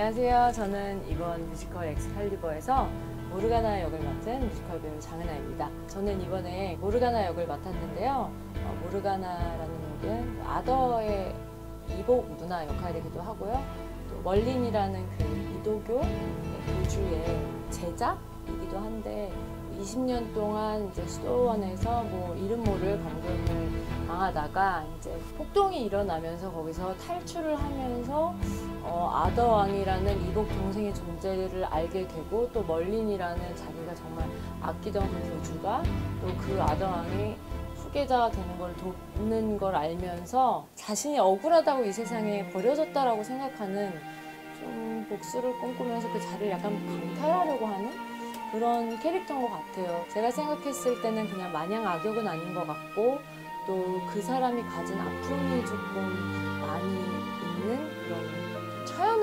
안녕하세요. 저는 이번 뮤지컬 엑스칼리버에서 모르가나 역을 맡은 뮤지컬 배우 장은아입니다. 저는 이번에 모르가나 역을 맡았는데요. 어, 모르가나라는 역은 아더의 이복 누나 역할이기도 하고요. 또 멀린이라는 그 이도교 교주의 제자이기도 한데 20년 동안 이제 수도원에서 뭐 이름 모를 감금을 당하다가 이제 폭동이 일어나면서 거기서 탈출을 하면서 어, 아더왕이라는 이복 동생의 존재를 알게 되고 또 멀린이라는 자기가 정말 아끼던 그 교주가 또 그 아더왕이 후계자가 되는 걸 돕는 걸 알면서 자신이 억울하다고 이 세상에 버려졌다라고 생각하는 좀 복수를 꿈꾸면서 그 자리를 약간 강탈하려고 하는 그런 캐릭터인 것 같아요. 제가 생각했을 때는 그냥 마냥 악역은 아닌 것 같고 또 그 사람이 가진 아픔이 조금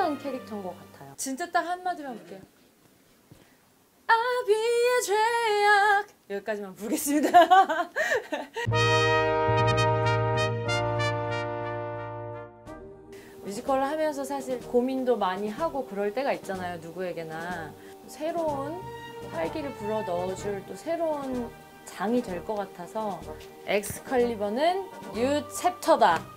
처연한 캐릭터인 것 같아요. 진짜 딱 한마디만 볼게요. 아비의 죄악 여기까지만 부르겠습니다. 뮤지컬을 하면서 사실 고민도 많이 하고 그럴 때가 있잖아요 누구에게나 새로운 활기를 불어 넣어줄 또 새로운 장이 될 것 같아서 엑스칼리버는 뉴 챕터다